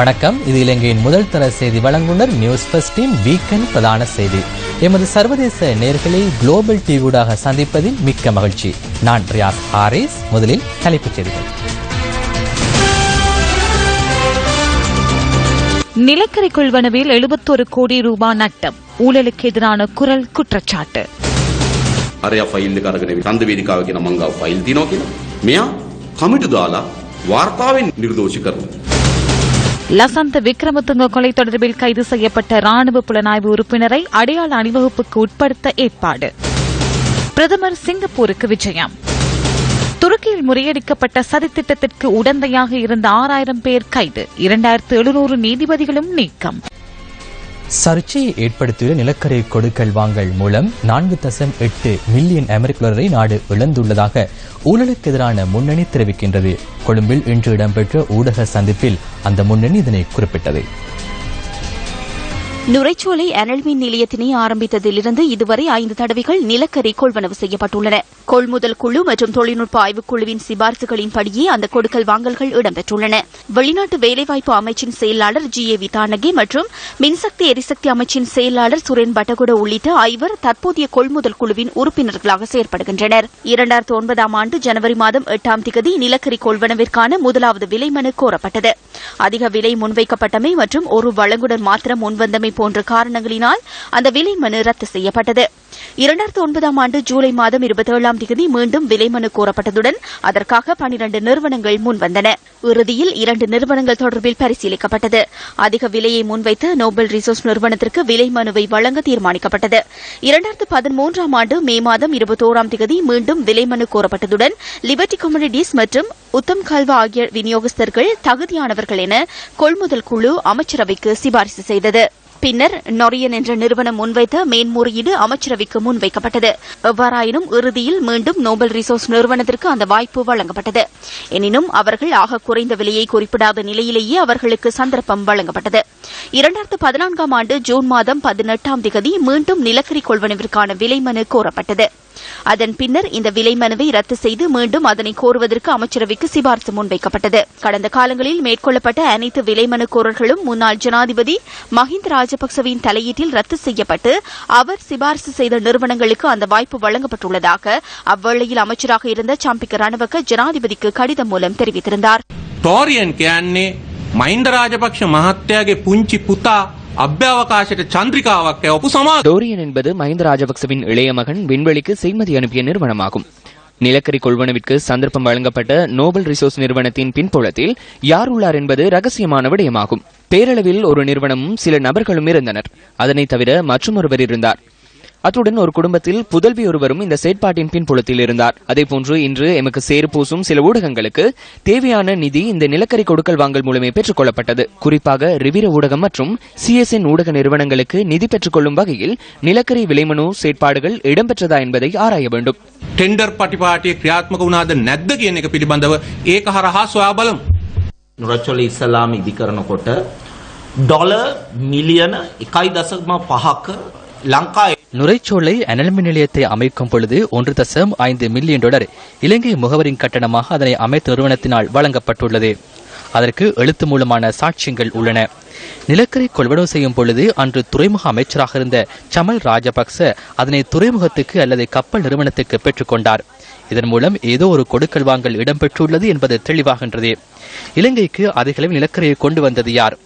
வணக்கம் இது இலங்கையின் முதல் தர செய்தி வழங்குனர் நியூஸ் ஃபர்ஸ்டின் வீக்கெண்ட் பிரதான செய்தி எமது சர்வதேச நேர்களை குளோபல் டிவியூடாக சந்திப்பதில் மிக்க மகிழ்ச்சி நான் ரியாஸ் ஹாரிஸ் முதலில் தலைப்புச் செய்திகள் நிலக்கரி கொள்வனவில் எழுபத்தொரு கோடி ரூபாய் நட்டம் ஊழலுக்கு எதிரான குரல் குற்றச்சாட்டு අරයා ෆයිල් එක අරගෙන රන්ද වේදිකාව කියන මංගාව ෆයිල් තියනවා කියලා. මෙයා කමිටු දාලා වාර්තාවෙන් නිර්දෝෂි කරනවා. லசந்த விக்ரமதுங்க கொலை தொடர்பில் கைது செய்யப்பட்ட ராணுவ புலனாய்வு உறுப்பினரை அடையாள அணிவகுப்புக்கு உட்படுத்த ஏற்பாடு. பிரதமர் சிங்கப்பூருக்கு விஜயம். துருக்கியில் முறியடிக்கப்பட்ட சதித்திட்டத்திற்கு உடந்தையாக இருந்த ஆறாயிரம் பேர் கைது. இரண்டாயிரத்து எழுநூறு நீதிபதிகளும் நீக்கம். சர்ச்சையை ஏற்படுத்தியுள்ள நிலக்கரி கொடுக்கல் வாங்கல் மூலம் நான்கு தசம் எட்டு மில்லியன் அமெரிக்க டாலரை நாடு இழந்துள்ளதாக ஊழலுக்கு எதிரான முன்னணி தெரிவிக்கின்றது. கொழும்பில் இன்று இடம்பெற்ற ஊடக சந்திப்பில் அந்த முன்னணி இதனை குறிப்பிட்டது. நுரைச்சோலை அனல் மின் நிலையத்தினை ஆரம்பித்ததிலிருந்து இதுவரை ஐந்து தடவைகள் நிலக்கரி கொள்வனவு செய்யப்பட்டுள்ளன. கொள்முதல் குழு மற்றும் தொழில்நுட்ப ஆய்வுக் குழுவின் அந்த கொடுக்கல் வாங்கல்கள் இடம்பெற்றுள்ளன. வெளிநாட்டு வேலைவாய்ப்பு அமைச்சின் செயலாளர் ஜி. ஏ. விதானகே மற்றும் மின்சக்தி எரிசக்தி அமைச்சின் செயலாளர் சுரேன் பட்டகுட உள்ளிட்ட ஐவர் தற்போதைய கொள்முதல் குழுவின் உறுப்பினர்களாக செயற்படுகின்றனர். இரண்டாயிரத்து ஒன்பதாம் ஆண்டு ஜனவரி மாதம் எட்டாம் திகதி நிலக்கரி கொள்வனவிற்கான முதலாவது விலை மனு கோரப்பட்டது. அதிக விலை முன்வைக்கப்பட்டமை மற்றும் ஒரு வழங்குடன் மாத்திரம் முன்வந்தமை போன்ற காரணங்களினால் அந்த விலை மனு ரத்து செய்யப்பட்டது. இரண்டாயிரத்து ஒன்பதாம் ஆண்டு ஜூலை மாதம் இருபத்தேழாம் தேதி மீண்டும் விலை மனு கோரப்பட்டதுடன் அதற்காக பனிரண்டு நிறுவனங்கள் முன்வந்தன. இறுதியில் இரண்டு நிறுவனங்கள் தொடர்பில் பரிசீலிக்கப்பட்டது. அதிக விலையை முன்வைத்து நோபல் ரிசோர்ஸ் நிறுவனத்திற்கு விலை மனுவை வழங்க தீர்மானிக்கப்பட்டது. இரண்டாயிரத்து பதிமூன்றாம் ஆண்டு மே மாதம் இருபத்தோராம் தேதி மீண்டும் விலை மனு கோரப்பட்டதுடன் லிபர்டி கம்யூனிட்டிஸ் மற்றும் உத்தம் கல்வா ஆகிய விநியோகஸ்தர்கள் தகுதியானவர்கள் என கொள்முதல் குழு அமைச்சரவைக்கு சிபாரிசு செய்தது. பின்னர் நொரியன் என்ற நிறுவனம் முன்வைத்த மேன்முறையீடு அமைச்சரவைக்கு முன்வைக்கப்பட்டது. எவ்வாறாயினும் இறுதியில் மீண்டும் நோபல் ரிசோர்ஸ் நிறுவனத்திற்கு அந்த வாய்ப்பு வழங்கப்பட்டது. எனினும் அவர்கள் ஆக குறைந்த விலையை குறிப்பிடாத நிலையிலேயே அவர்களுக்கு சந்தர்ப்பம் வழங்கப்பட்டது. இரண்டாயிரத்து பதினான்காம் ஆண்டு ஜூன் மாதம் பதினெட்டாம் திகதி மீண்டும் நிலக்கரி கொள்வனவிற்கான விலை மனு கோரப்பட்டது. அதன் பின்னர் இந்த விலை மனுவை ரத்து செய்து மீண்டும் அதனை கோருவதற்கு அமைச்சரவைக்கு சிபார்சு முன்வைக்கப்பட்டது கடந்த காலங்களில் மேற்கொள்ளப்பட்ட அனைத்து விலை மனுக்கோரல்களும் முன்னாள் ஜனாதிபதி மஹிந்த ராஜபக்சவின் தலையீட்டில் ரத்து செய்யப்பட்டு அவர் சிபாரிசு செய்த நிறுவனங்களுக்கு அந்த வாய்ப்பு வழங்கப்பட்டுள்ளதாக அவ்வேளையில் அமைச்சராக இருந்த சம்பிக்க ரணவக்க ஜனாதிபதிக்கு கடிதம் மூலம் தெரிவித்திருந்தார் ටෝරියන් කියන්නේ මයින්ද රාජපක්ෂ මහත්තයාගේ පුංචි පුතා அபியாவகாச சந்திரிகாவக்கே ஒப்புசமா டோரியன் என்பது மஹிந்த ராஜபக்சவின் இளைய மகன் விண்வெளிக்கு செய்மதி அனுப்பிய நிறுவனமாகும். நிலக்கரி கொள்வனவிற்கு சந்தர்ப்பம் வழங்கப்பட்ட நோபல் ரிசோர்ஸ் நிறுவனத்தின் பின்புலத்தில் யார் உள்ளார் என்பது ரகசியமான விடயமாகும். பேரளவில் ஒரு நிறுவனமும் சில நபர்களும் இருந்தனர். அதனைத் தவிர மற்றொருவர் இருந்தார். அத்துடன் ஒரு குடும்பத்தில் புதல்வி ஒருவரும் இந்த செயற்பாட்டின் பின்புலத்தில் இருந்தார் அதேபோன்று இன்று எமக்கு சேறு பூசும் சில ஊடகங்களுக்கு தேவையான நிதி இந்த நிலக்கரி கொடுக்கல் வாங்கல் மூலமே பெற்றுக் கொள்ளப்பட்டது குறிப்பாக ரிவிர ஊடகம் மற்றும் சிஎஸ்என் ஊடக நிறுவனங்களுக்கு நிதி பெற்றுக் கொள்ளும் வகையில் நிலக்கரி விலைமனு செயற்பாடுகள் இடம்பெற்றதா என்பதை ஆராய வேண்டும் ටෙන්ඩර් පටිපාටිය ක්‍රියාත්මක වුණාද නැද්ද කියන එක පිළිබඳව ඒක හරහා සොයා බලමු. නුරච්චොල ඉස්සලාම ඉදි කරනකොට ඩොල මිලියන එකයි දසම පහක ලංකා நுரைச்சோலை அனல் மின் நிலையத்தை அமைக்கும் பொழுது ஒன்று தசம் ஐந்து மில்லியன் டாலர் இலங்கை முகவரின் கட்டணமாக அதனை அமைத்த நிறுவனத்தினால் வழங்கப்பட்டுள்ளது. அதற்கு எழுத்து மூலமான சாட்சியங்கள் உள்ளன. நிலக்கரி கொள்வனவு செய்யும் பொழுது அன்று துறைமுக அமைச்சராக இருந்த சமல் ராஜபக்ச அதனை துறைமுகத்துக்கு அல்லது கப்பல் நிறுவனத்துக்கு பெற்றுக்கொண்டார். இதன் மூலம் ஏதோ ஒரு கொடுக்கல் வாங்கல் இடம்பெற்றுள்ளது என்பது தெளிவாகின்றது. இலங்கைக்கு அதிகளவில் நிலக்கரியை கொண்டு வந்தது யார்?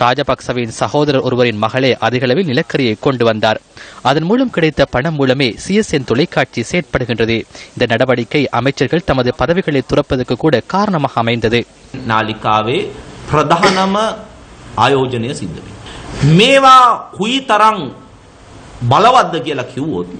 ராஜபக்சவின் சகோதரர் ஒருவரின் மகளே அதிகளவில் நிலக்கரியை கொண்டு வந்தார் அதன் மூலம் கிடைத்த பணம் மூலமே சிஎஸ்என் தொலைக்காட்சி செயற்படுகின்றது இந்த நடவடிக்கை அமைச்சர்கள் தமது பதவிகளை துறப்பதற்கு கூட காரணமாக அமைந்தது නාලිකාවේ ප්‍රධානම ආයෝජනය සිද්ධ වෙන්නේ. මේවා කුයි තරං බලවද්ද කියලා කිව්වොත්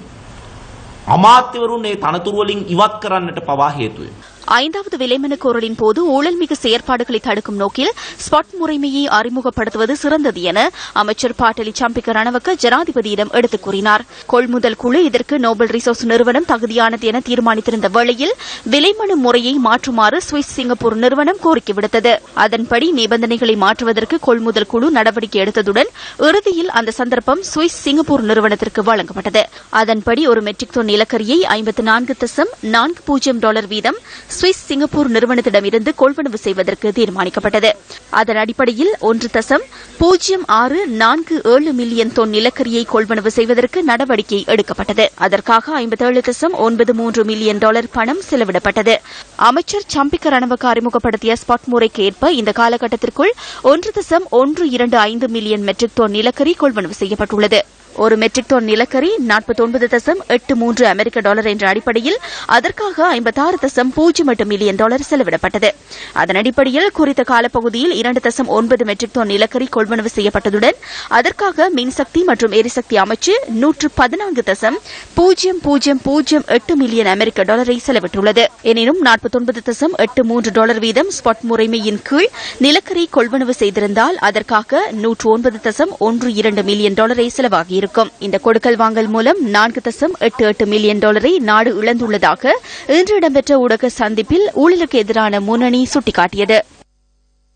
අමාත්‍යවරුන් ඒ තනතුරුවලින් ඉවත් කරන්නට පවා හේතුවේ. ஐந்தாவது விலைமனு கோரலின் போது ஊழல்மிகு செயற்பாடுகளை தடுக்கும் நோக்கில் ஸ்பாட் முறைமையை அறிமுகப்படுத்துவது சிறந்தது என அமைச்சர் பாட்டலி சம்பிக்க ரணவக்க ஜனாதிபதியிடம் எடுத்துக் கூறினார். கொள்முதல் குழு இதற்கு நோபல் ரிசோர்ஸ் நிறுவனம் தகுதியானது என தீர்மானித்திருந்த வேளையில் விலைமனு முறையை மாற்றுமாறு சுவிஸ் சிங்கப்பூர் நிறுவனம் கோரிக்கை விடுத்தது. அதன்படி நிபந்தனைகளை மாற்றுவதற்கு கொள்முதல் குழு நடவடிக்கை எடுத்ததுடன் இறுதியில் அந்த சந்தர்ப்பம் சுவிஸ் சிங்கப்பூர் நிறுவனத்திற்கு வழங்கப்பட்டது. அதன்படி ஒரு மெட்ரிக் தொன் நிலக்கரியை ஐம்பத்து நான்கு தசம் நான்கு பூஜ்ஜியம் டாலர் வீதம் சுவிஸ் சிங்கப்பூர் நிறுவனத்திடமிருந்து கொள்வனவு செய்வதற்கு தீர்மானிக்கப்பட்டது. அதன் அடிப்படையில் ஒன்று தசம் பூஜ்ஜியம் ஆறு நான்கு ஏழு மில்லியன் தொன் நிலக்கரியை கொள்வனவு செய்வதற்கு நடவடிக்கை எடுக்கப்பட்டது. அதற்காக ஐம்பத்தேழு தசம் ஒன்பது மூன்று மில்லியன் டாலர் பணம் செலவிடப்பட்டது. அமைச்சர் சம்பிக்க ரணவக்க அறிமுகப்படுத்திய ஸ்பாட் முறைக்கு ஏற்ப இந்த காலகட்டத்திற்குள் ஒன்று தசம் ஒன்று இரண்டு ஐந்து மில்லியன் மெட்ரிக் தொன் நிலக்கரி கொள்வனவு செய்யப்பட்டுள்ளது. ஒரு மெட்ரிக் டன் நிலக்கரி நாற்பத்தொன்பது தசம் எட்டு மூன்று அமெரிக்க டாலர் என்ற அடிப்படையில் அதற்காக ஐம்பத்தாறு தசம் பூஜ்ஜியம் எட்டு மில்லியன் டாலர் செலவிடப்பட்டது. அதன் அடிப்படையில் குறித்த காலப்பகுதியில் இரண்டு தசம் ஒன்பது மெட்ரிக் டன் நிலக்கரி கொள்வனவு செய்யப்பட்டதுடன் அதற்காக மின்சக்தி மற்றும் எரிசக்தி அமைச்சு நூற்று பதினான்கு தசம் பூஜ்ஜியம் பூஜ்ஜியம் பூஜ்ஜியம் எட்டு மில்லியன் அமெரிக்க டாலரை செலவிட்டுள்ளது. எனினும் நாற்பத்தொன்பது தசம் எட்டு மூன்று டாலர் வீதம் ஸ்பாட் முறைமையின் கீழ் நிலக்கரி கொள்வனவு செய்திருந்தால் அதற்காக நூற்று ஒன்பது தசம் ஒன்று இரண்டு மில்லியன் டாலரை செலவாகியிருக்கும். இந்த கொடுக்கல் வாங்கல் மூலம் நான்கு தசம் எட்டு எட்டு மில்லியன் டாலரை நாடு இழந்துள்ளதாக இன்று இடம்பெற்ற ஊடக சந்திப்பில் ஊழலுக்கு எதிரான முன்னணி சுட்டிக்காட்டியது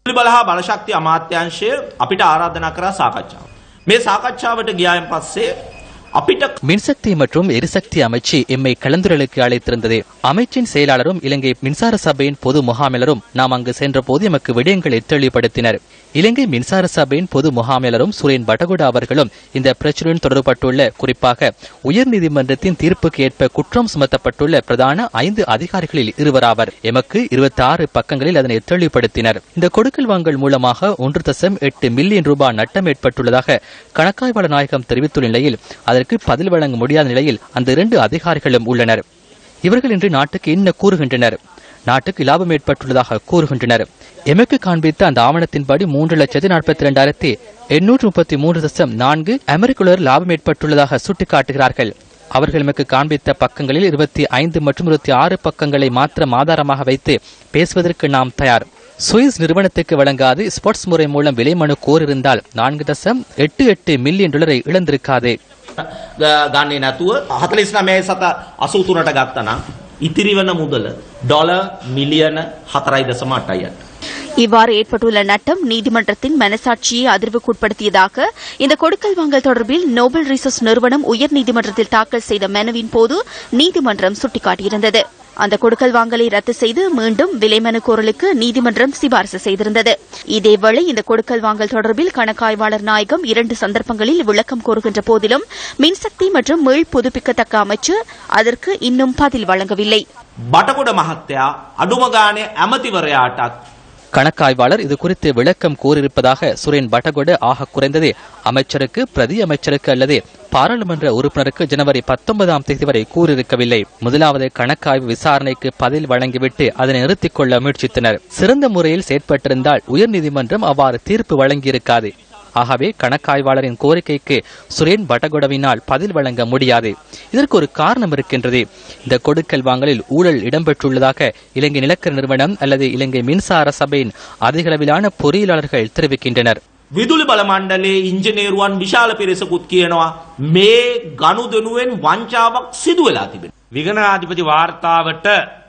බල හා බලශක්ති අමාත්‍යංශය අපිට ආරාධනා කරා සාකච්ඡාව. මේ සාකච්ඡාවට ගියායන් පස්සේ අපිට மின்சக்தி மற்றும் எரிசக்தி அமைச்சு எம்மை கலந்துரைகளுக்கு அழைத்திருந்தது. அமைச்சின் செயலாளரும் இலங்கை மின்சார சபையின் பொது முகாமிலரும் நாம் அங்கு சென்றபோது எமக்கு விடயங்களை தெளிவுபடுத்தினர். இலங்கை மின்சார சபையின் பொது முகாமிலரும் சுரேன் பட்டகுடா அவர்களும் இந்த பிரச்சனையுடன் தொடர்பட்டுள்ள குறிப்பாக உயர்நீதிமன்றத்தின் தீர்ப்புக்கு ஏற்ப குற்றம் சுமத்தப்பட்டுள்ள பிரதான ஐந்து அதிகாரிகளில் இருவராவர். எமக்கு இருபத்தி ஆறு பக்கங்களில் அதனை தெளிவுபடுத்தினர். இந்த கொடுக்கல் வாங்கல் மூலமாக ஒன்று தசம் எட்டு மில்லியன் ரூபாய் நட்டம் ஏற்பட்டுள்ளதாக கணக்காய்வாளர் நாயகம் தெரிவித்துள்ள நிலையில் அதற்கு பதில் வழங்க முடியாத நிலையில் அந்த இரண்டு அதிகாரிகளும் உள்ளனர். இவர்கள் இன்று நாட்டுக்கு என்ன கூறுகின்றனர்? நாட்டுக்கு லாபம் ஏற்பட்டுள்ளதாக கூறுகின்றனர். எமக்கு காண்பித்த அந்த ஆவணத்தின்படி மூன்று லட்சத்தி நாற்பத்தி இரண்டாயிரத்தி எண்ணூற்று முப்பத்தி மூன்று தசம் நான்கு அமெரிக்குலர் லாபம் ஏற்பட்டுள்ளதாக சுட்டிக்காட்டுகிறார்கள். அவர்கள் எமக்கு காண்பித்த பக்கங்களில் இருபத்தி ஐந்து மற்றும் இருபத்தி ஆறு பக்கங்களை மாத்திரம் ஆதாரமாக வைத்து பேசுவதற்கு நாம் தயார். சுவிஸ் நிறுவனத்துக்கு வழங்காது ஸ்போர்ட்ஸ் முறை மூலம் விலை மனு கோரிருந்தால் நான்கு தசம் எட்டு எட்டு மில்லியன் டாலரை இழந்திருக்காது. ගන්නේ නැතුව 49 සත 83ට ගත්තනම් ඉතිරි වන මුදල ඩොලර් මිලියන 4.8යි. இவ்வாறு ஏற்பட்டுள்ள நட்டம் நீதிமன்றத்தின் மனசாட்சியை அதிர்வுக்குட்படுத்தியதாக இந்த கொடுக்கல் வாங்கல் தொடர்பில் நோபல் ரிசோர்ஸ் நிறுவனம் உயர்நீதிமன்றத்தில் தாக்கல் செய்த மனுவின் போது நீதிமன்றம் சுட்டிக்காட்டியிருந்தது அந்த கொடுக்கல் வாங்கலை ரத்து செய்து மீண்டும் விலை மனு கோரலுக்கு நீதிமன்றம் சிபாரிசு செய்திருந்தது இதேவேளை இந்த கொடுக்கல் வாங்கல் தொடர்பில் கணக்காய்வாளர் நாயகம் இரண்டு சந்தர்ப்பங்களில் விளக்கம் கோருகின்ற போதிலும் மின்சக்தி மற்றும் மீள் புதுப்பிக்கத்தக்க அமைச்சு அதற்கு இன்னும் பதில் வழங்கவில்லை බටකොඩ මහත්තයා අඩුම ගානේ ඇමතිවරයාටත් கணக்காய்வாளர் இது குறித்து விளக்கம் கூறியிருப்பதாக சுரேன் பட்டகொட ஆக குறைந்ததே அமைச்சருக்கு பிரதி அமைச்சருக்கு அல்லது பாராளுமன்ற உறுப்பினருக்கு ஜனவரி பத்தொன்பதாம் தேதி வரை கூறியிருக்கவில்லை. முதலாவது கணக்காய்வு விசாரணைக்கு பதில் வழங்கிவிட்டு அதனை நிறுத்திக் கொள்ள முயற்சித்தனர். சிறந்த முறையில் செயற்பட்டிருந்தால் உயர்நீதிமன்றம் அவ்வாறு தீர்ப்பு வழங்கியிருக்காது. ஆகவே கணக்காய்வாளரின் கோரிக்கைக்கு சுரேன் பட்டகொடவினால் பதில் வழங்க முடியாது இதற்கு ஒரு காரணம் இருக்கின்றது இந்த கொடுக்கல் வாங்கலில் ஊழல் இடம்பெற்றுள்ளதாக இலங்கை நிலக்கரி நிறுவனம் அல்லது இலங்கை மின்சார சபையின் அதிகளவிலான பொறியியலாளர்கள் தெரிவிக்கின்றனர் විදුලි බල මණ්ඩලයේ ඉංජිනේරුවන් විශාල පිරිසකුත් කියනවා මේ ගනුදෙනුවෙන් වංචාවක් සිදු වෙලා තිබෙන. විගණනාධිපති වාර්තාවට පිළිතුරු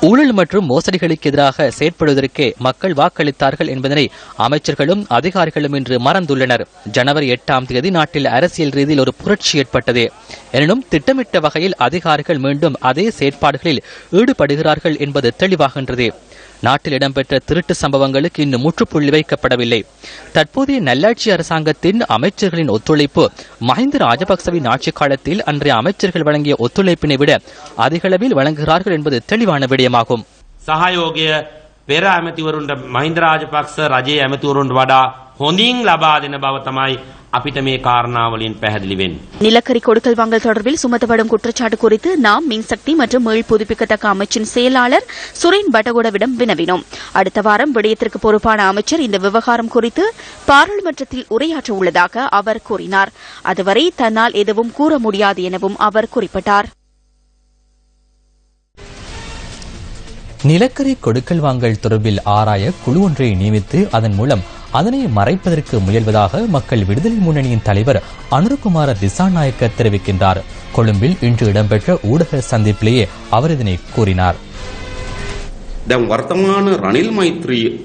ஊழல் மற்றும் மோசடிகளுக்கு எதிராக செயற்படுவதற்கே மக்கள் வாக்களித்தார்கள் என்பதனை அமைச்சர்களும் அதிகாரிகளும் இன்று மறந்துள்ளனர். ஜனவரி எட்டாம் தேதி நாட்டில் அரசியல் ரீதியில் ஒரு புரட்சி ஏற்பட்டது. எனினும் திட்டமிட்ட வகையில் அதிகாரிகள் மீண்டும் அதே செயற்பாடுகளில் ஈடுபடுகிறார்கள் என்பது தெளிவாகின்றது. நாட்டில் இடம்பெற்ற திருட்டு சம்பவங்களுக்கு இன்னும் முற்றுப்புள்ளி வைக்கப்படவில்லை தற்போதைய நல்லாட்சி அரசாங்கத்தின் அமைச்சர்களின் ஒத்துழைப்பு மஹிந்த ராஜபக்சவின் ஆட்சி காலத்தில் அன்றைய அமைச்சர்கள் வழங்கிய ஒத்துழைப்பினை விட அதிகளவில் வழங்குகிறார்கள் என்பது தெளிவான விடயமாகும் සහයෝගය පෙර ඇමතිවරුන්ට මහින්ද රාජපක්ෂ රජයේ ඇමතිවරුන්ට වඩා හොඳින් ලබා දෙන බව තමයි අපිට මේ කාරණාවලින් පැහැදිලි වෙන්නේ. நிலக்கரி கொடுக்கல் வாங்கல் தொடர்பில் சுமத்தப்படும் குற்றச்சாட்டு குறித்து நாம் மின்சக்தி மற்றும் மீள் புதுப்பிக்கத்தக்க அமைச்சின் செயலாளர் சுரேன் பட்டகுடவிடம் வினவினோம் அடுத்த வாரம் விடயத்திற்கு பொறுப்பான அமைச்சர் இந்த விவகாரம் குறித்து பாராளுமன்றத்தில் உரையாற்ற உள்ளதாக அவர் கூறினார் அதுவரை தன்னால் எதுவும் கூற முடியாது எனவும் அவர் குறிப்பிட்டார் நிலக்கரி கொடுக்கல் வாங்கல் தொடர்பில் ஆராய குழு ஒன்றை நியமித்து அதன் மூலம் அதனை மறைப்பதற்கு முயல்வதாக மக்கள் விடுதலை முன்னணியின் தலைவர் அனுருகுமார திசாநாயக்க தெரிவிக்கின்றார். கொழும்பில் இன்று இடம்பெற்ற ஊடக சந்திப்பிலேயே அவர் இதனை கூறினார். The Vartamana Ranil Maitri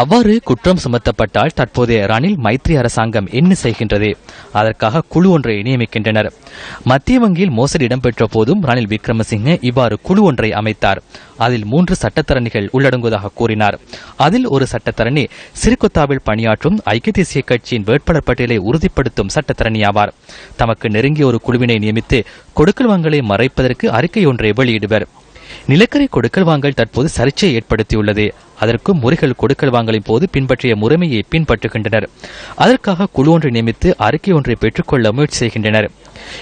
அவ்வாறு குற்றம் சுமத்தப்பட்டால் தற்போதைய ரணில் மைத்ரி அரசாங்கம் என்ன செய்கின்றது? அதற்காக குழு ஒன்றை நியமிக்கின்றனர். மத்திய வங்கியில் மோசடி இடம்பெற்ற போதும் ரணில் விக்ரமசிங்கே இவ்வாறு குழு ஒன்றை அமைத்தார். அதில் மூன்று சட்டத்தரணிகள் உள்ளடங்குவதாக கூறினார். அதில் ஒரு சட்டத்தரணி சிறுகொத்தாவில் பணியாற்றும் ஐக்கிய தேசிய கட்சியின் வேட்பாளர் பட்டியலை உறுதிப்படுத்தும் சட்டத்தரணி ஆவார் தமக்கு நெருங்கிய ஒரு குழுவினை நியமித்து கொடுக்கல் வாங்கலை மறைப்பதற்கு அறிக்கை ஒன்றை வெளியிடுவர். நிலக்கரி கொடுக்கல் வாங்கல் தற்போது சர்ச்சையை ஏற்படுத்தியுள்ளது. அதற்கும் முறைகள் கொடுக்கல் வாங்கலின் போது பின்பற்றிய முறைமையை பின்பற்றுகின்றனர். அதற்காக குழு ஒன்றை நியமித்து அறிக்கை ஒன்றை பெற்றுக்கொள்ள முயற்சி செய்கின்றனர்.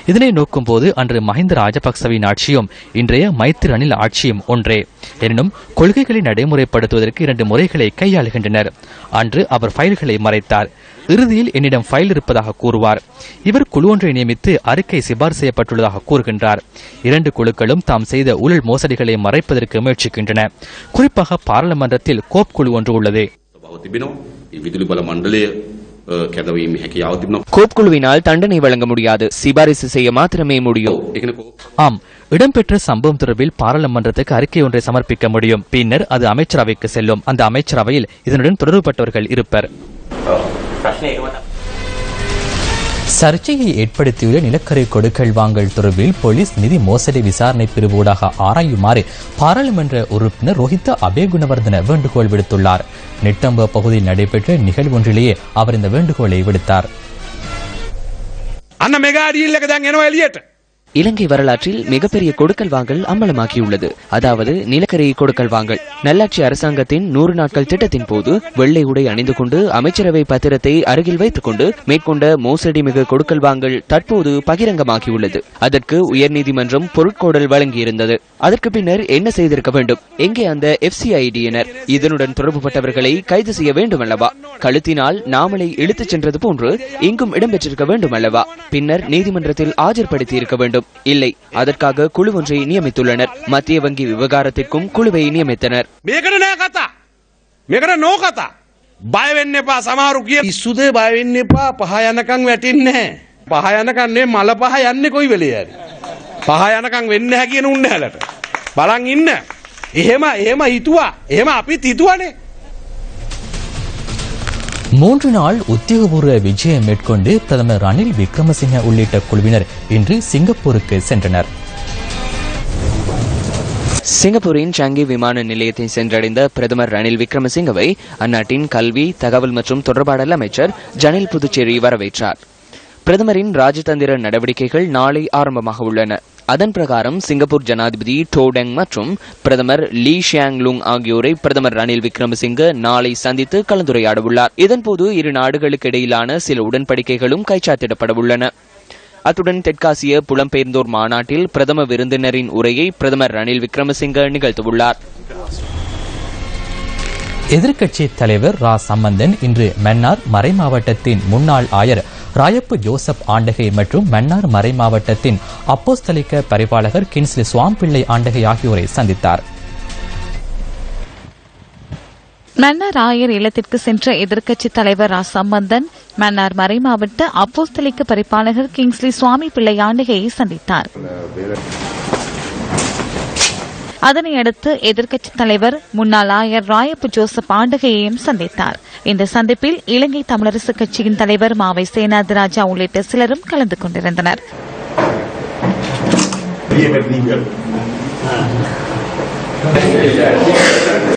இதனை நோக்கும் போது அன்று மஹிந்த ராஜபக்சவின் ஆட்சியும் இன்றைய மைத்திரி அணில் ஆட்சியும் ஒன்றே. எனினும் கொள்கைகளை நடைமுறைப்படுத்துவதற்கு இரண்டு முறைகளை கையாளுகின்றனர். அன்று அவர் ஃபைல்களை மறைத்தார். இறுதியில் என்னிடம் ஃபைல் இருப்பதாக கூறுவார். இவர் குழு ஒன்றை நியமித்து அறிக்கை சிபார் செய்யப்பட்டுள்ளதாக கூறுகின்றார். இரண்டு குழுக்களும் தாம் செய்த ஊழல் மோசடிகளை மறைப்பதற்கு முயற்சிக்கின்றன. குறிப்பாக பாராளுமன்றத்தில் கோப் குழு ஒன்று உள்ளது. கோப் குழுவினால் தண்டனை வழங்க முடியாது. சிபாரிசு செய்ய மாத்திரமே முடியும். ஆம். இடம்பெற்ற சம்பவம் தொடர்பில் பாராளுமன்றத்துக்கு அறிக்கை ஒன்றை சமர்ப்பிக்க முடியும். பின்னர் அது அமைச்சரவைக்கு செல்லும். அந்த அமைச்சரவையில் இதனுடன் தொடர்புபட்டவர்கள் இருப்பர். சர்ச்சையை ஏற்படுத்தியுள்ள நிலக்கரி கொடுக்கல் வாங்கல் தொடர்பில் போலீஸ் நிதி மோசடி விசாரணை பிரிவோடாக ஆராயுமாறு பாராளுமன்ற உறுப்பினர் ரோஹித் ரோஹித அபேகுணவர்தன வேண்டுகோள் விடுத்துள்ளார். நெட்டம்ப பகுதியில் நடைபெற்ற நிகழ்வு ஒன்றிலேயே அவர் இந்த வேண்டுகோளை விடுத்தார். அண்ணன் மெகா அடியில் எலியட் இலங்கை வரலாற்றில் மிகப்பெரிய கொடுக்கல் வாங்கல் அம்பலமாகியுள்ளது. அதாவது நிலக்கரி கொடுக்கல் வாங்கல். நல்லாட்சி அரசாங்கத்தின் நூறு நாட்கள் திட்டத்தின் போது வெள்ளை உடை அணிந்து கொண்டு அமைச்சரவை பத்திரத்தை அருகில் வைத்துக் கொண்டு மேற்கொண்ட மோசடி மிகு கொடுக்கல் வாங்கல் தற்போது பகிரங்கமாகியுள்ளது. அதற்கு உயர்நீதிமன்றம் பொருட்கோடல் வழங்கியிருந்தது. அதற்கு பின்னர் என்ன செய்திருக்க வேண்டும்? எங்கே அந்த எஃப்சிஐடியினர்? இதனுடன் தொடர்புபட்டவர்களை கைது செய்ய வேண்டும் அல்லவா கழுத்தினால் நாமலை இழுத்துச் சென்றது போன்று இங்கும் இடம்பெற்றிருக்க வேண்டும் அல்லவா பின்னர் நீதிமன்றத்தில் ஆஜர்படுத்தி இருக்க வேண்டும் இல்லை அதற்காக குழு ஒன்றை நியமித்துள்ளனர் மத்திய வங்கி விவகாரத்திற்கும் குழுவை நியமித்தனர் මේකට නෑ කතා. මේකට නෝ කතා. බයවෙන්න එපා සමාරු කිය ඉස්සුදේ බයවෙන්න එපා පහ යනකං වැටින්නේ. පහ යනකන්නේ මල පහ යන්න කොයි වෙලේ හරි. පහ යනකං වෙන්න හැ කියන උන්න හැලට. බලන් ඉන්න. එහෙම එහෙම හිතුවා එහෙම අපිත් හිතුවනේ. மூன்று நாள் உத்தியோகபூர்வ விஜயம் மேற்கொண்டு பிரதமர் ரணில் விக்ரமசிங்க உள்ளிட்ட குழுவினர் இன்று சிங்கப்பூருக்கு சென்றனர். சிங்கப்பூரின் சாங்கி விமான நிலையத்தை சென்றடைந்த பிரதமர் ரணில் விக்ரமசிங்கவை அந்நாட்டின் கல்வி தகவல் மற்றும் தொடர்பாடல் அமைச்சர் ஜனில் புதுச்சேரி வரவேற்றார். பிரதமரின் ராஜதந்திர நடவடிக்கைகள் நாளை ஆரம்பமாக உள்ளன. அதன் பிரகாரம் சிங்கப்பூர் ஜனாதிபதி டோடெங் மற்றும் பிரதமர் லீ ஷியாங் லுங் ஆகியோரை பிரதமர் ரணில் விக்ரமசிங்க நாளை சந்தித்து கலந்துரையாட உள்ளார் இதன்போது இரு நாடுகளுக்கு இடையிலான சில உடன்படிக்கைகளும் கைச்சாத்திடப்பட உள்ளன அத்துடன் தெற்காசிய புலம்பெயர்ந்தோர் மாநாட்டில் பிரதம விருந்தினரின் உரையை பிரதமர் ரணில் விக்ரமசிங்க நிகழ்த்தவுள்ளார். எதிர்க்கட்சி தலைவர் ரா சம்பந்தன் இன்று மன்னார் மறைமாவட்டத்தின் முன்னாள் ஆயர் ராயப்பு ஜோசப் ஆண்டகை மற்றும் மன்னார் மறைமாவட்டத்தின் அப்போஸ்தலிக்க பரிபாலகர் கின்ஸ்லி சுவாம்பிள்ளை ஆண்டகை ஆகியோரை சந்தித்தார். மன்னார் ஆயர் இல்லத்திற்கு சென்ற எதிர்க்கட்சித் தலைவர் ரா சம்பந்தன் மன்னார் மறை மாவட்ட அப்போஸ்தலிக்க பரிபாலகர் கிங்ஸ்லி சுவாமி பிள்ளை ஆண்டிகையை சந்தித்தார். அதனையடுத்து எதிர்க்கட்சித் தலைவர் முன்னாள் ஆயர் ராயப்பு ஜோசப் பாண்டகையையும் சந்தித்தார். இந்த சந்திப்பில் இலங்கை தமிழரசுக் கட்சியின் தலைவர் மாவை சேனாதிராஜா உள்ளிட்ட சிலரும் கலந்து கொண்டிருந்தனர்.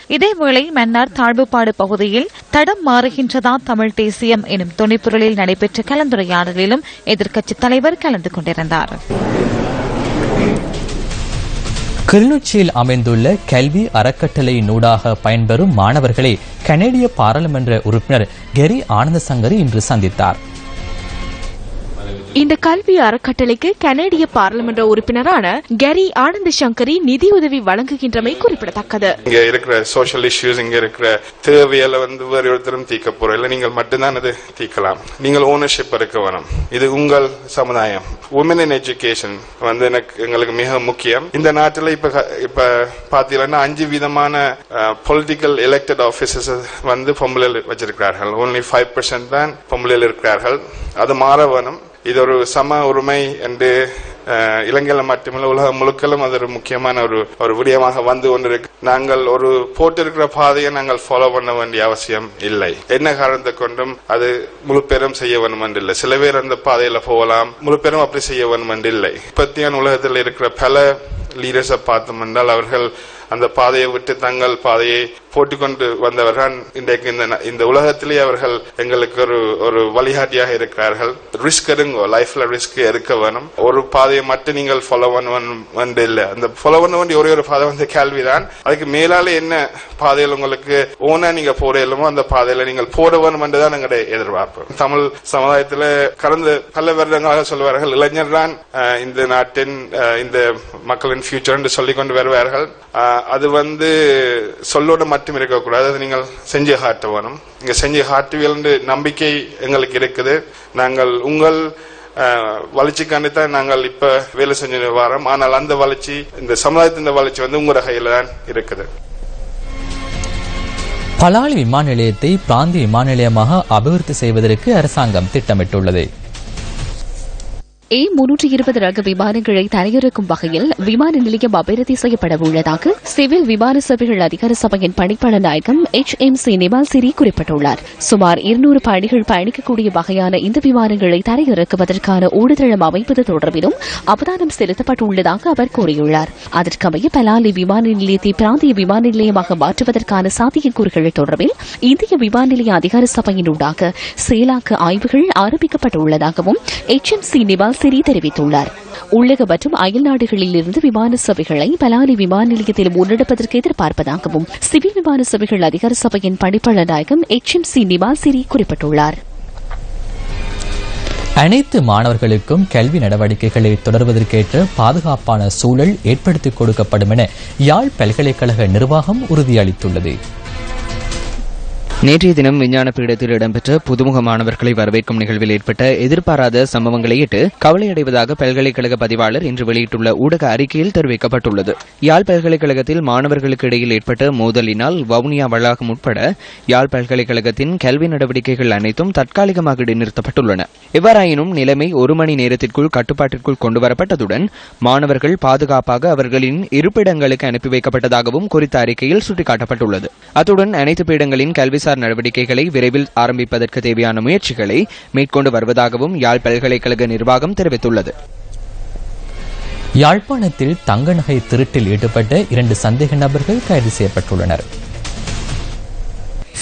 இதேவேளை மன்னார் தாழ்வுப்பாடு பகுதியில் தடம் மாறுகின்றதா தமிழ் தேசியம் எனும் துணைப்பொருளில் நடைபெற்ற கலந்துரையாடலிலும் எதிர்க்கட்சித் தலைவர் கலந்து கொண்டிருந்தார். கிளிநொச்சியில் அமைந்துள்ள கல்வி அறக்கட்டளை நூடாக பயன்பெறும் மாணவர்களை கனேடிய பாராளுமன்ற உறுப்பினர் கெரி ஆனந்த சங்கரி இன்று சந்தித்தார். இந்த கல்வி அறக்கட்டளைக்கு கனேடிய பாராளுமன்ற உறுப்பினரான கெரி ஆனந்த சங்கரி நிதியுதவி வழங்குகின்றமை குறிப்பிடத்தக்கது. இங்க இருக்கிற சோஷியல் இஷ்யூஸ் இங்க இருக்கிற தேவையில வந்து வேறு ஒருத்தரும் தீர்க்க போறோம். இல்ல நீங்கள் மட்டும்தான் அது தீர்க்கலாம். நீங்கள் ஓனர்ஷிப் இருக்க வேணும். இது உங்கள் சமுதாயம். உமன் இன் எஜுகேஷன் வந்து எனக்கு எங்களுக்கு மிக முக்கியம். இந்த நாட்டில் இப்ப க- இப்ப பாத்தீங்கன்னா அஞ்சு விதமான பொலிட்டிக்கல் எலெக்டட் ஆபீசர்ஸ் வந்து பொம்பளையில் வச்சிருக்கிறார்கள். ஓன்லி ஃபைவ் பர்சன்ட் தான் பொம்பளையில் இருக்கிறார்கள். அது மாற வேணும். இது ஒரு சம உரிமை என்று அஹ், இலங்கையில உலகம் முழுக்கலும் அது ஒரு முக்கியமான ஒரு ஒரு விடயமாக வந்து கொண்டிருக்கு நாங்கள் ஒரு போட்டிருக்கிற பாதையை நாங்கள் ஃபாலோ பண்ண வேண்டிய அவசியம் இல்லை என்ன காரணத்தை கொண்டும் அது முழு பேரும் செய்ய வேண்டும் என்று இல்லை சில பேர் அந்த பாதையில போகலாம் முழு பேரும் அப்படி செய்ய வேண்டும் என்று இல்லை இப்பத்தியான உலகத்தில் இருக்கிற பல லீடர்ஸை பார்த்தோம் என்றால் அவர்கள் அந்த பாதையை விட்டு தங்கள் பாதையை போட்டுக்கொண்டு வந்தவர்கள். இன்றைக்கு இந்த இந்த உலகத்திலே அவர்கள் எங்களுக்கு ஒரு ஒரு வழிகாட்டியாக இருக்கிறார்கள். ரிஸ்க் எடுங்க லைஃப்ல ரிஸ்க் எடுக்க வேணும். ஒரு பாதையை மட்டும் நீங்கள் ஃபாலோ பண்ண இல்லை. அந்த ஃபாலோ பண்ண வேண்டிய ஒரே ஒரு பாதை வந்து கேள்விதான். அதுக்கு மேலால என்ன பாதையில் உங்களுக்கு ஓனா நீங்க போற இல்லமோ அந்த பாதையில நீங்கள் போட வேணும் என்றுதான் எங்களுடைய எதிர்பார்ப்பு. தமிழ் சமுதாயத்துல கடந்த பல வருடங்களாக சொல்வார்கள் இளைஞர் தான் இந்த நாட்டின் இந்த மக்களின் ஃபியூச்சர் என்று சொல்லிக் கொண்டு வருவார்கள் அது வந்து சொல்லோட மட்டும் இருக்கக்கூடாது. அது நீங்கள் செஞ்சு காட்ட வேணும். நீங்க செஞ்சு காட்டுவீர்கள் என்று நம்பிக்கை எங்களுக்கு இருக்குது. நாங்கள் உங்கள் வளர்ச்சிக்காண்டி தான் நாங்கள் இப்ப வேலை செஞ்சு வரோம். ஆனால் அந்த வளர்ச்சி இந்த சமுதாயத்தின் வளர்ச்சி வந்து உங்களோட கையில தான் இருக்குது. பலாலி விமான நிலையத்தை பிராந்திய விமான நிலையமாக அபிவிருத்தி செய்வதற்கு அரசாங்கம் திட்டமிட்டுள்ளது. ஏ முன்னூற்றி இருபது ரக விமானங்களை தரையிறக்கும் வகையில் விமான நிலையம் அபிவிருத்தி செய்யப்பட உள்ளதாக சிவில் விமான சேவைகள் அதிகார சபையின் பணிப்பாளர் நாயகம் H M C Nimal Siri குறிப்பிட்டுள்ளார். சுமார் இருநூறு பயணிகள் பயணிக்கக்கூடிய வகையான இந்த விமானங்களை தரையிறக்குவதற்கான ஊடுதளம் அமைப்பது தொடர்பிலும் அவதானம் செலுத்தப்பட்டுள்ளதாக அவர் கூறியுள்ளார். அதற்கமைய பலாலி விமான நிலையத்தை பிராந்திய விமான நிலையமாக மாற்றுவதற்கான சாத்தியக்கூறுகள் தொடர்பில் இந்திய விமான நிலைய அதிகார சபையினூடாக செயலாக்க ஆய்வுகள் ஆரம்பிக்கப்பட்டுள்ளதாகவும் H M C Nimal Siri தெரிவித்துள்ளார். உள்ளக மற்றும் அயல் நாடுகளில் இருந்து விமான சேவைகளை பலாலி விமான நிலையத்தில் முன்னெடுப்பதற்கு எதிர்பார்ப்பதாகவும் சிவில் விமான சேவைகள் அதிகார சபையின் பணிப்பாளர் நாயகம் எச் எம் சி நிவாசிரி குறிப்பிட்டுள்ளார். அனைத்து மாணவர்களுக்கும் கல்வி நடவடிக்கைகளை தொடர்வதற்கேற்ற பாதுகாப்பான சூழல் ஏற்படுத்திக் கொடுக்கப்படும் என யாழ் பல்கலைக்கழக நிர்வாகம் உறுதியளித்துள்ளது. நேற்றைய தினம் விஞ்ஞான பீடத்தில் இடம்பெற்ற புதுமுக மாணவர்களை வரவேற்கும் நிகழ்வில் ஏற்பட்ட எதிர்பாராத சம்பவங்களை இட்டு கவலையடைவதாக பல்கலைக்கழக பதிவாளர் இன்று வெளியிட்டுள்ள ஊடக அறிக்கையில் தெரிவிக்கப்பட்டுள்ளது. யாழ் பல்கலைக்கழகத்தில் மாணவர்களுக்கு இடையில் ஏற்பட்ட மோதலினால் வவுனியா வளாகம் உட்பட யாழ் பல்கலைக்கழகத்தின் கல்வி நடவடிக்கைகள் அனைத்தும் தற்காலிகமாக இடைநிறுத்தப்பட்டுள்ளன. எவ்வாறாயினும் நிலைமை ஒரு மணி நேரத்திற்குள் கட்டுப்பாட்டிற்குள் கொண்டுவரப்பட்டதுடன் மாணவர்கள் பாதுகாப்பாக அவர்களின் இருப்பிடங்களுக்கு அனுப்பி வைக்கப்பட்டதாகவும் குறித்த அறிக்கையில் சுட்டிக்காட்டப்பட்டுள்ளது. அத்துடன் அனைத்து பீடங்களின் கல்விசார் நடவடிக்கைகளை விரைவில் ஆரம்பிப்பதற்கு தேவையான முயற்சிகளை மேற்கொண்டு வருவதாகவும் யாழ் பல்கலைக்கழக நிர்வாகம் தெரிவித்துள்ளது. யாழ்ப்பாணத்தில் தங்க நகை திருட்டில் ஈடுபட்ட இரண்டு சந்தேக நபர்கள் கைது செய்யப்பட்டுள்ளனர்.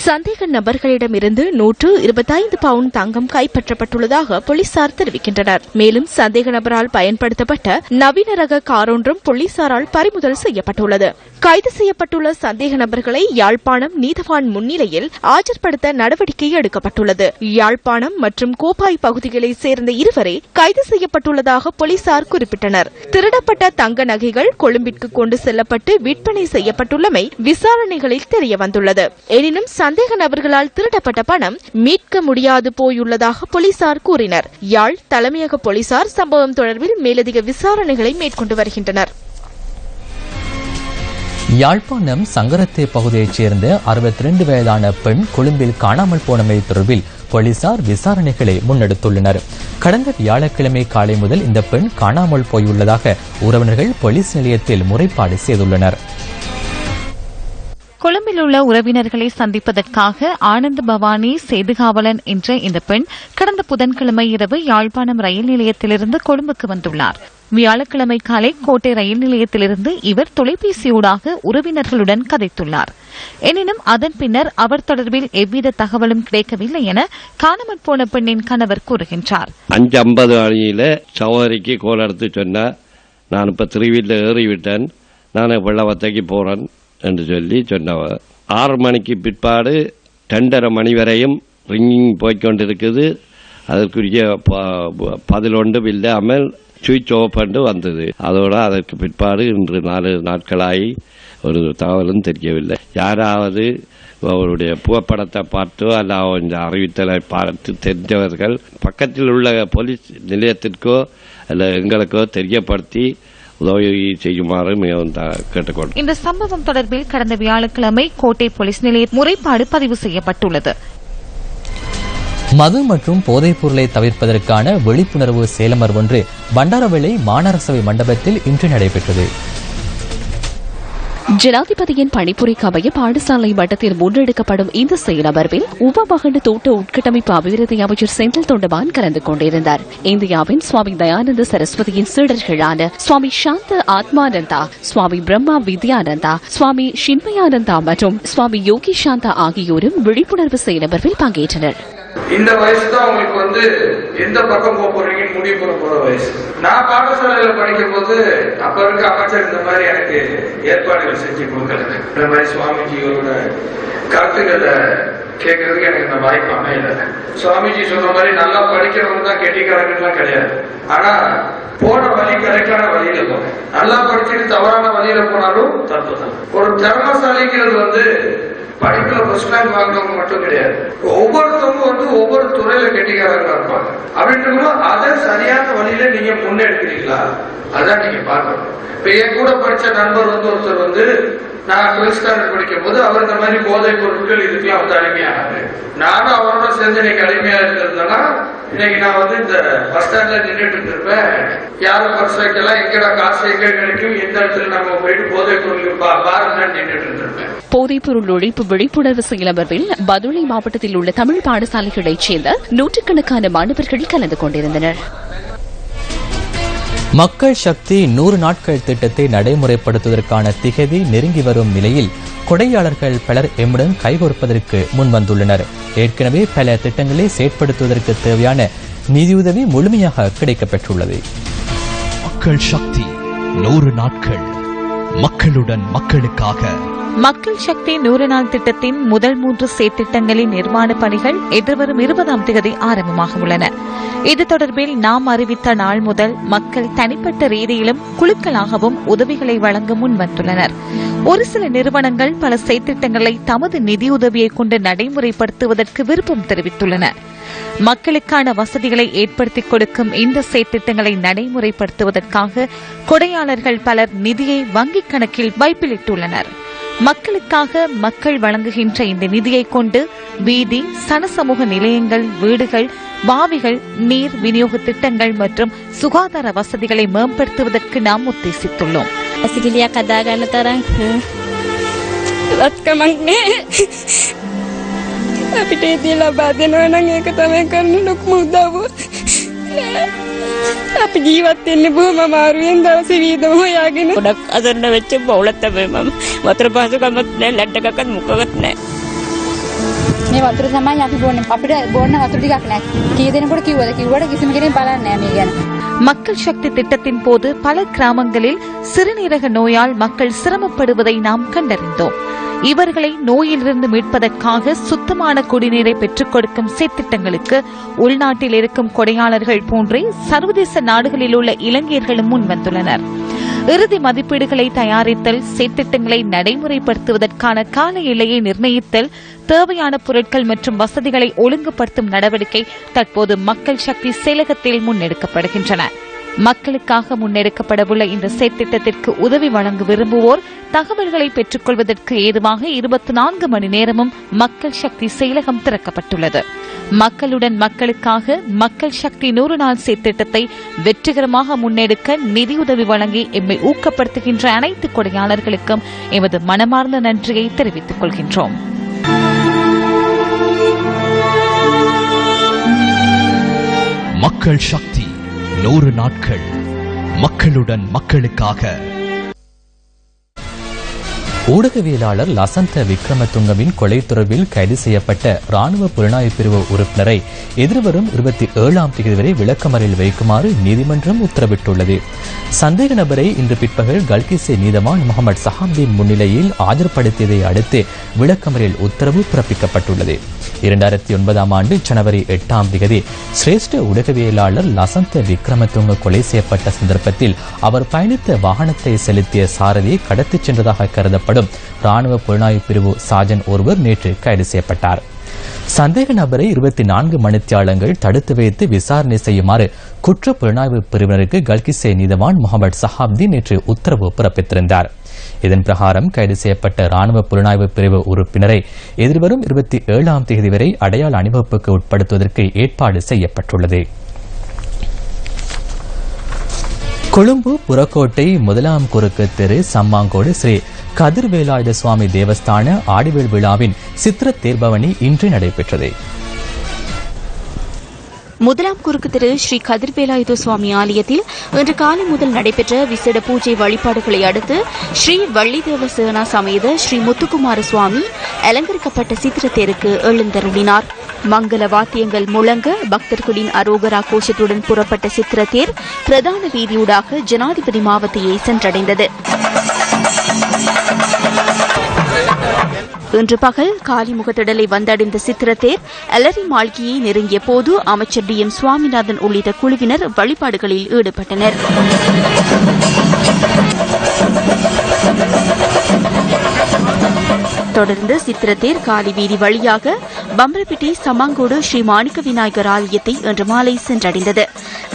சந்தேக நபர்களிடமிருந்து நூற்று இருபத்தைந்து பவுண்ட் தங்கம் கைப்பற்றப்பட்டுள்ளதாக போலீசார் தெரிவிக்கின்றனர். மேலும் சந்தேக நபரால் பயன்படுத்தப்பட்ட நவீன ரக காரொன்றும் போலீசாரால் பறிமுதல் செய்யப்பட்டுள்ளது. கைது செய்யப்பட்டுள்ள சந்தேக நபர்களை யாழ்ப்பாணம் நீதவான் முன்னிலையில் ஆஜர்படுத்த நடவடிக்கை எடுக்கப்பட்டுள்ளது. யாழ்ப்பாணம் மற்றும் கோப்பாய் பகுதிகளைச் சேர்ந்த இருவரே கைது செய்யப்பட்டுள்ளதாக போலீசார் குறிப்பிட்டனர். திருடப்பட்ட தங்க நகைகள் கொழும்பிற்கு கொண்டு செல்லப்பட்டு விற்பனை செய்யப்பட்டுள்ளமை விசாரணைகளில் தெரியவந்துள்ளது. எனினும் சந்தேக நபர்களால் திருடப்பட்ட பணம் மீட்க முடியாது போயுள்ளதாக போலீசார் கூறினர். யாழ் தலைமையக போலீசார் சம்பவம் தொடர்பில் மேலதிக விசாரணைகளை மேற்கொண்டு வருகின்றனர். யாழ்ப்பாணம் சங்கரத்தே பகுதியைச் சேர்ந்த அறுபத்தி ரெண்டு வயதான பெண் கொழும்பில் காணாமல் போனமை தொடர்பில் போலீசார் விசாரணைகளை முன்னெடுத்துள்ளனர். கடந்த வியாழக்கிழமை காலை முதல் இந்த பெண் காணாமல் போயுள்ளதாக உறவினர்கள் போலீஸ் நிலையத்தில் முறைப்பாடு செய்துள்ளனர். கொழும்பில் உள்ள உறவினர்களை சந்திப்பதற்காக ஆனந்த் பவானி சேதுகாவலன் என்ற இந்த பெண் கடந்த புதன்கிழமை இரவு யாழ்ப்பாணம் ரயில் நிலையத்திலிருந்து கொழும்புக்கு வந்துள்ளார். வியாழக்கிழமை காலை கோட்டை ரயில் நிலையத்திலிருந்து இவர் தொலைபேசியூடாக உறவினர்களுடன் கதைத்துள்ளார். எனினும் அதன் பின்னர் அவர் தொடர்பில் எவ்வித தகவலும் கிடைக்கவில்லை என காணாமல் போன பெண்ணின் கணவர் கூறுகின்றார். அஞ்சு ஐம்பது அணியில சகோதரிக்கு கோல் எடுத்து சொன்ன நான் இப்போ திருவீட்டில் ஏறிவிட்டேன். நான் வெள்ளவத்தைக்கு போகிறேன் என்று சொல்லி சொன்னவ ஆறு மணிக்கு பிற்பாடு ரெண்டரை மணி வரையும் ரிங்கிங் போய்கொண்டிருக்குது அதற்குரிய ப- பதில் ஒன்றும் இல்லாமல் சுவிட்ச் ஆஃப் வந்தது. அதோட அதற்கு பிற்பாடு இன்று நாலு நாட்களாகி ஒரு தகவலும் தெரியவில்லை. யாராவது அவருடைய புகைப்படத்தை பார்த்தோ அல்ல இந்த அறிவித்தலை பார்த்து தெரிஞ்சவர்கள் பக்கத்தில் உள்ள போலீஸ் நிலையத்திற்கோ அல்ல எங்களுக்கோ தெரியப்படுத்தி உதவி செய்யுமாறு மிகவும் கேட்டுக்கொள்கிறேன் இந்த சம்பவம் தொடர்பில் கடந்த வியாழக்கிழமை கோட்டை போலீஸ் நிலைய முறைப்பாடு பதிவு செய்யப்பட்டுள்ளது. மது மற்றும் போதைப் பொருளை தவிர்ப்பதற்கான விழிப்புணர்வு சேலமர் ஒன்று பண்டாரவளை மாநகரசபை மண்டபத்தில் இன்று நடைபெற்றது. ஜனாதிபதியின் பணிப்புரைக்கு அமைய பாடசாலை மட்டத்தில் முன்னெடுக்கப்படும் இந்த செயலமர்வில் உபமகண்டு தோட்ட உட்கட்டமைப்பு அபிவிருத்தி அமைச்சர் செந்தில் தொண்டமான் கலந்து கொண்டிருந்தார். இந்தியாவின் சுவாமி தயானந்த சரஸ்வதியின் சீடர்களான சுவாமி சாந்த ஆத்மானந்தா சுவாமி பிரம்மா வித்யானந்தா சுவாமி சின்மயானந்தா மற்றும் சுவாமி யோகி சாந்தா ஆகியோரும் விழிப்புணர்வு செயலமர்வில் பங்கேற்றனர். இந்த வயசு தான் உங்களுக்கு வந்து எந்த பக்கம் போக போறீங்கன்னு முடிவு பண்ண போற வயசு. நான் பாடசாலையில படிக்கும் போது அப்ப இருக்க அமைச்சர் இந்த மாதிரி எனக்கு ஏற்பாடுகள் செஞ்சு கொடுக்கல இந்த மாதிரி சுவாமிஜியோட கருத்துக்களை கேட்கறதுக்கு எனக்கு இந்த வாய்ப்பு அமையல. சுவாமிஜி சொன்ன மாதிரி நல்லா படிக்கிறவங்க தான் கெட்டிக்காரங்கலாம் கிடையாது. ஆனா போன வழி கரெக்டான வழியில போனேன் நல்லா படிச்சுட்டு தவறான வழியில போனாலும் தப்பு தான். ஒரு திறமசாலிங்கிறது வந்து படிப்புல ஃபர்ஸ்ட் ரேங்க் வாங்கினவங்க மட்டும் கிடையாது. ஒவ்வொருத்தவங்க வந்து ஒவ்வொரு துறையில கெட்டிக்காரங்களா இருப்பாங்க அப்படின்றப்போ அதை சரியான வழியில நீங்க முன்னெடுக்கிறீங்களா? அதான் நீங்க பார்க்கணும். இப்ப என் கூட படிச்ச நண்பர் வந்து ஒருத்தர் வந்து நான் டுவெல்த் ஸ்டாண்டர்ட் படிக்கும் போது அவர் இந்த மாதிரி போதைப் பொருட்கள் இதுக்கெல்லாம் வந்து அடிமையானாரு. நானும் அவரோட சேர்ந்து இன்னைக்கு அடிமையா இருந்திருந்தேன்னா இன்னைக்கு நான் வந்து இந்த பஸ் ஸ்டாண்ட்ல நின்றுட்டு இருப்பேன் யாரும் பர்ஸ் வைக்கலாம் எங்கடா காசு எங்க கிடைக்கும் எந்த இடத்துல நம்ம போயிட்டு போதைப் பொருள் பாருங்க நின்றுட்டு போதைப்பொருள் ஒழிப்பு விழிப்புணர்வு செயலமர்வில் பதுளை மாவட்டத்தில் உள்ள தமிழ் பாடசாலைகளைச் சேர்ந்த நூற்றுக்கணக்கான மாணவர்கள் கலந்து கொண்டிருந்தனர். மக்கள் சக்தி நூறு நாட்கள் திட்டத்தை நடைமுறைப்படுத்துவதற்கான திகதி நெருங்கி வரும் நிலையில் கொடையாளர்கள் பலர் எம்முடன் கைகோர்ப்பதற்கு முன்வந்துள்ளனர். ஏற்கனவே பல திட்டங்களை செயற்படுத்துவதற்கு தேவையான நிதியுதவி முழுமையாக கிடைக்கப்பெற்றுள்ளது. மக்கள் சக்தி நூறு நாட்கள் மக்களுடன் மக்களுக்காக மக்கள் சக்தி நூறு நாள் திட்டத்தின் முதல் மூன்று செயற்திட்டங்களின் நிர்மாண பணிகள் எதிர்வரும் இருபதாம் தேதி ஆரம்பமாக உள்ளன. இது தொடர்பில் நாம் அறிவித்த நாள் முதல் மக்கள் தனிப்பட்ட ரீதியிலும் குழுக்களாகவும் உதவிகளை வழங்க முன்வந்துள்ளனர். ஒரு சில நிறுவனங்கள் பல செயற்திட்டங்களை தமது நிதியுதவியை கொண்டு நடைமுறைப்படுத்துவதற்கு விருப்பம் தெரிவித்துள்ளன. மக்களுக்கான வசதிகளை ஏற்படுத்திக் கொடுக்கும் இந்த செயற்திட்டங்களை நடைமுறைப்படுத்துவதற்காக கொடையாளர்கள் பலர் நிதியை வங்கிக் கணக்கில் வைப்பிலிட்டுள்ளனா் மக்களுக்காக மக்கள் வழங்குகின்ற இந்த நிதியை கொண்டு வீதி சனசமூக நிலையங்கள் வீடுகள் பாவிகள் நீர் விநியோக திட்டங்கள் மற்றும் சுகாதார வசதிகளை மேம்படுத்துவதற்கு நாம் உத்தேசித்துள்ளோம் ඇසිකිලියක් හදාගන්න තරම් ලත්කමක් නෑ අපිට ඉතින් ලබා දෙනවා නම් ඒක තමයි කරන ලොකුම උදව්ව අපි ජීවත් වෙන්නේ බොහොම අමාරුවෙන් දවසේ වීදම හොයාගෙන. ගොඩක් අසරණ වෙච්ච බවුලක් තමයි මම. වතුර පහසුකමක් නෑ ලැඩ් එකක්වත් මොකවත් නෑ මේ වතුර තමයි අපි බොන්නේ. අපිට බොන්න වතුර ටිකක් නැහැ. කී දෙනෙකුට කිව්වද? කිව්වට කිසිම කෙනෙක් බලන්නේ නැහැ මේ ගැන மக்கள் சக்தி திட்டத்தின் போது பல கிராமங்களில் சிறுநீரக நோயால் மக்கள் சிரமப்படுவதை நாம் கண்டறிந்தோம். இவர்களை நோயிலிருந்து மீட்பதற்காக சுத்தமான குடிநீரை பெற்றுக் கொடுக்கும் சீர்திட்டங்களுக்கு உள்நாட்டில் இருக்கும் கொடையாளர்கள் போன்றே சர்வதேச நாடுகளில் உள்ள இளைஞர்களும் முன்வந்துள்ளனர் இறுதி மதிப்பீடுகளை தயாரித்தல் சீர்திட்டங்களை நடைமுறைப்படுத்துவதற்கான கால எல்லையை நிர்ணயித்தல் தேவையான பொருட்கள் மற்றும் வசதிகளை ஒழுங்குபடுத்தும் நடவடிக்கை தற்போது மக்கள் சக்தி செயலகத்தில் முன்னெடுக்கப்படுகின்றன. மக்களுக்காக முன்னெடுக்கப்படவுள்ள இந்த செயற்திட்டத்திற்கு உதவி வழங்க விரும்புவோர் தகவல்களை பெற்றுக்கொள்வதற்கு ஏதுவாக இருபத்தி நான்கு மணி நேரமும் மக்கள் சக்தி செயலகம் திறக்கப்பட்டுள்ளது. மக்களுடன் மக்களுக்காக மக்கள் சக்தி நூறு நாள் செயற்திட்டத்தை வெற்றிகரமாக முன்னெடுக்க நிதியுதவி வழங்கி எம்மை ஊக்கப்படுத்துகின்ற அனைத்து கொடையாளர்களுக்கும் எமது மனமார்ந்த நன்றியை தெரிவித்துக் கொள்கின்றோம். மக்கள் சக்தி நூறு நாட்கள் மக்களுடன் மக்களுக்காக ஊடகவியலாளர் லசந்த விக்ரமதுங்கவின் கொலை தொடர்பில் கைது செய்யப்பட்ட ராணுவ புலனாய்வு பிரிவு உறுப்பினரை எதிர்வரும் இருபத்தி ஏழாம் தேதி வரை விளக்கமறையில் வைக்குமாறு நீதிமன்றம் உத்தரவிட்டுள்ளது. சந்தேக நபரை இன்று பிற்பகல் கல்கிசே நீதவான் முகமது சஹாப்தீன் முன்னிலையில் ஆஜர்படுத்தியதை அடுத்து விளக்கமறையில் உத்தரவு பிறப்பிக்கப்பட்டுள்ளது. இரண்டாயிரத்தி ஒன்பதாம் ஆண்டு ஜனவரி எட்டாம் தேதி சிரேஷ்ட ஊடகவியலாளர் லசந்த விக்ரமதுங்க கொலை செய்யப்பட்ட சந்தர்ப்பத்தில் அவர் பயணித்த வாகனத்தை செலுத்திய சாரதியை கடத்திச் சென்றதாக எனப்படும் ராணுவ புலனாய்வு பிரிவு சாஜன் ஒருவர் நேற்று கைது செய்யப்பட்டார். சந்தேக நபரை இருபத்தி நான்கு மணித்தியாலங்கள் தடுத்து வைத்து விசாரணை செய்யுமாறு குற்ற புலனாய்வு பிரிவினருக்கு கல்கிசே நீதவான் முகமது சஹாப்தி நேற்று உத்தரவு பிறப்பித்திருந்தார். இதன் பிரகாரம் கைது செய்யப்பட்ட ராணுவ புலனாய்வு பிரிவு உறுப்பினரை எதிர்வரும் இருபத்தி ஏழாம் தேதி வரை அடையாள அணிவகுப்புக்கு உட்படுத்துவதற்கு ஏற்பாடு செய்யப்பட்டுள்ளது. கொழும்பு புறக்கோட்டை முதலாம் குறுக்கு தெரு சம்மாங்கோடு ஸ்ரீ கதிர்வேலாயுத சுவாமி தேவஸ்தான ஆடிவேல் விழாவின் சித்திர தேர்பவனி இன்று நடைபெற்றது. முதலாம் குறுக்கு திரு ஸ்ரீ கதிர்வேலாயுத சுவாமி ஆலயத்தில் இன்று காலை முதல் நடைபெற்ற விசேட பூஜை வழிபாடுகளை அடுத்து ஸ்ரீ வள்ளிதேவ சேனா சமேத ஸ்ரீ முத்துக்குமார சுவாமி அலங்கரிக்கப்பட்ட சித்திரத்தேருக்கு எழுந்தருளினார். மங்கள வாத்தியங்கள் முழங்க பக்தர்களின் அரோகரா கோஷத்துடன் புறப்பட்ட சித்திரத்தேர் பிரதான வீதியூடாக ஜனாதிபதி மாவத்தையை சென்றடைந்தது. இன்று பகல் காலிமுகத்திடலை வந்தடைந்த சித்திரத்தேர் அலரி மாளிகையை நெருங்கிய போது அமைச்சர் டி எம் சுவாமிநாதன் உள்ளிட்ட குழுவினர் வழிபாடுகளில் ஈடுபட்டனர். தொடர்ந்து சித்திரத்தேர் காலி வீதி வழியாக பம்பரப்பிட்டி சமாங்கோடு ஸ்ரீ மாணிக்க விநாயகர் ஆலயத்தை இன்று மாலை சென்றடைந்தது.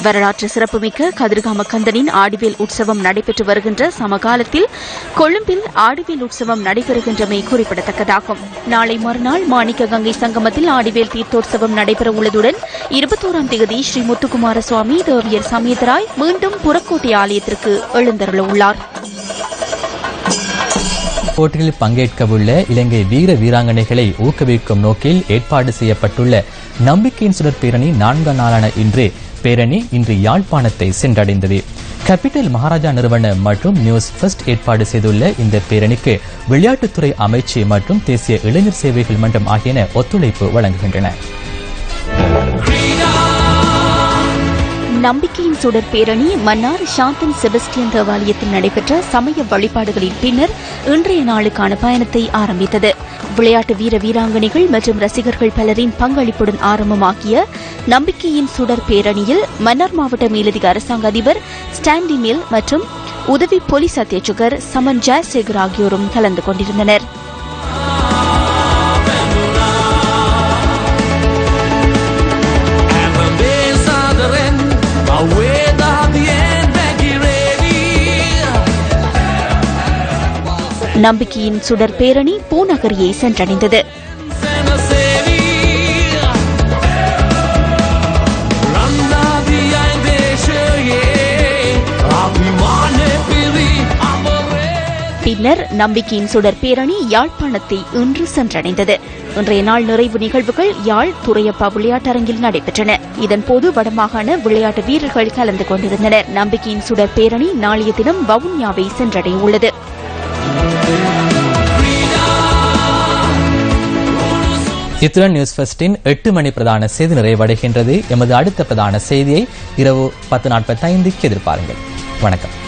வரலாற்று சிறப்புமிக்க கதிர்காம கந்தனின் ஆடிவேல் உற்சவம் நடைபெற்று வருகின்ற சமகாலத்தில் கொழும்பில் ஆடிவேல் உற்சவம் நடைபெறுகின்றமை குறிப்பிடத்தக்கதாகும். நாளை மறுநாள் மாணிக்க கங்கை சங்கமத்தில் ஆடிவேல் தீர்த்தோற்சவம் நடைபெற உள்ளதுடன் இருபத்தோராம் தேதி ஸ்ரீ முத்துக்குமார சுவாமி தேவியர் சமேதராய் மீண்டும் புறக்கோட்டை ஆலயத்திற்கு எழுந்தருள உள்ளார் போட்டியில் பங்கேற்கவுள்ள இலங்கை வீர வீராங்கனைகளை ஊக்குவிக்கும் நோக்கில் ஏற்பாடு செய்யப்பட்டுள்ள நம்பிக்கையின் சுடர் பேரணி நான்காம் நாளான இன்று பேரணி இன்று யாழ்ப்பாணத்தை சென்றடைந்தது. கேபிட்டல் மகாராஜா நிறுவன மற்றும் நியூஸ் ஃபர்ஸ்ட் ஏற்பாடு செய்துள்ள இந்த பேரணிக்கு விளையாட்டுத்துறை அமைச்சு மற்றும் தேசிய இளைஞர் சேவைகள் மன்றம் ஆகியன ஒத்துழைப்பு வழங்குகின்றன. நம்பிக்கையின் சுடர் பேரணி மன்னார் சாந்தன் செபஸ்டியன் தேவாலயத்தில் நடைபெற்ற சமய வழிபாடுகளின் பின்னர் இன்றைய நாளுக்கான பயணத்தை ஆரம்பித்தது. விளையாட்டு வீர வீராங்கனைகள் மற்றும் ரசிகர்கள் பலரின் பங்களிப்புடன் ஆரம்பமாகிய நம்பிக்கையின் சுடர் பேரணியில் மன்னார் மாவட்ட மேலதிக அரசாங்க அதிபர் ஸ்டான்லி மில் மற்றும் உதவி போலீஸ் அத்தியட்சகர் சமன் ஜெயசேகர் ஆகியோரும் கலந்து கொண்டிருந்தனர். நம்பிக்கையின் சுடர் பேரணி பூநகரியை சென்றடைந்தது. பின்னர் நம்பிக்கையின் சுடர் பேரணி யாழ்ப்பாணத்தை இன்று சென்றடைந்தது. இன்றைய நாள் நிறைவு நிகழ்வுகள் யாழ் துறையப்பா விளையாட்டரங்கில் நடைபெற்றன. இதன்போது வடமாகாண விளையாட்டு வீரர்கள் கலந்து கொண்டிருந்தனர். நம்பிக்கையின் சுடர் பேரணி நாளைய தினம் வவுனியாவை சென்றடைய உள்ளது இத்துடன் நியூஸ் ஃபர்ஸ்டின் எட்டு மணி பிரதான செய்தி நிறைவடைகின்றது. எமது அடுத்த பிரதான செய்தியை இரவு பத்து நாற்பத்தைந்துக்கு எதிர்பாருங்கள். வணக்கம்.